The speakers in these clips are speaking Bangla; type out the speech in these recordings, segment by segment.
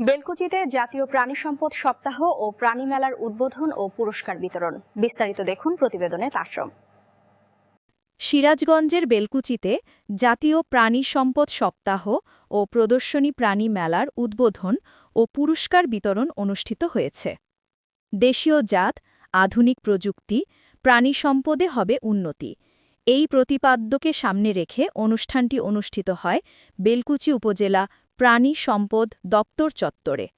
বেলকুচিতে জাতীয় প্রাণী সম্পদ সপ্তাহ ও প্রাণী মেলার উদ্বোধন ও পুরস্কার বিতরণ। বিস্তারিত দেখুন প্রতিবেদনে তাশ্রম সিরাজগঞ্জের বেলকুচিতে জাতীয় প্রাণী সম্পদ সপ্তাহ ও প্রদর্শনী প্রাণী মেলার উদ্বোধন ও পুরস্কার বিতরণ অনুষ্ঠিত হয়েছে। দেশীয় জাত, আধুনিক প্রযুক্তি, প্রাণী সম্পদে হবে উন্নতি। এই প্রতিপাদ্যকে সামনে রেখে অনুষ্ঠানটি অনুষ্ঠিত হয় বেলকুচি উপজেলা প্রাণী সম্পদ দপ্তর চত্বরে।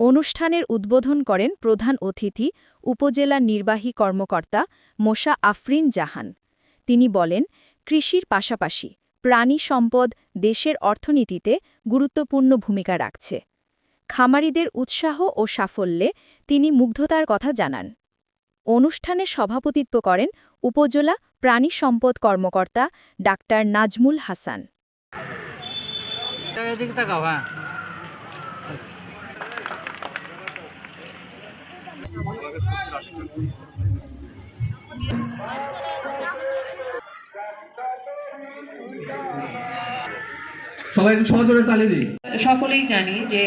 অনুষ্ঠানের উদ্বোধন করেন প্রধান অতিথি, উপজেলা নির্বাহী কর্মকর্তা মোশা আফরিন জাহান। তিনি বলেন, কৃষির পাশাপাশি প্রাণী সম্পদ দেশের অর্থনীতিতে গুরুত্বপূর্ণ ভূমিকা রাখছে। খামারিদের উৎসাহ ও সাফল্যে তিনি মুগ্ধতার কথা জানান। অনুষ্ঠানে সভাপতিত্ব করেন উপজেলা প্রাণী সম্পদ কর্মকর্তা ডাক্তার নাজমুল হাসান। এদিকে তাকাও হ্যাঁ। সবাই একটু সহজরে তালি দিই। সকলেই জানি যে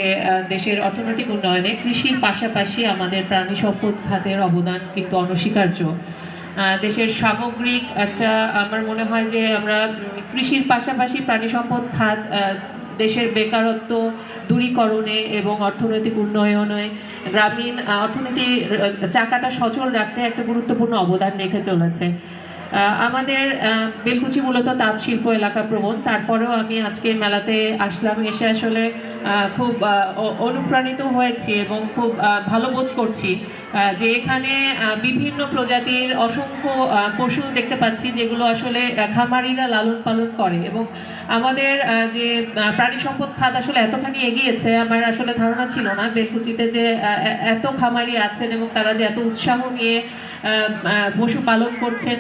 দেশের অর্থনৈতিক উন্নয়নে কৃষির পাশাপাশি আমাদের প্রাণী সম্পদ খাতের অবদান কিন্তু অনস্বীকার্য। আহ, দেশের সামগ্রিক একটা আমার মনে হয় যে আমরা কৃষির পাশাপাশি প্রাণী সম্পদ খাত আহ, দেশের বেকারত্ব দূরীকরণে এবং অর্থনৈতিক উন্নয়নে গ্রামীণ অর্থনীতি চাকাটা সচল রাখতে একটা গুরুত্বপূর্ণ অবদান রেখে চলেছে। আমাদের বেলকুচি মূলত তাঁত শিল্প এলাকা প্রবণ। তারপরেও আমি আজকে মেলাতে আসলাম। এসে আসলে খুব অনুপ্রাণিত হয়েছি এবং খুব ভালো বোধ করছি যে এখানে বিভিন্ন প্রজাতির অসংখ্য পশু দেখতে পাচ্ছি যেগুলো আসলে খামারিরা লালন পালন করে এবং আমাদের যে প্রাণী সম্পদ খাত আসলে এতখানি এগিয়েছে, আমার আসলে ধারণা ছিল না বেলকুচিতে যে এত খামারি আছেন এবং তারা যে এত উৎসাহ নিয়ে পশু পালন করছেন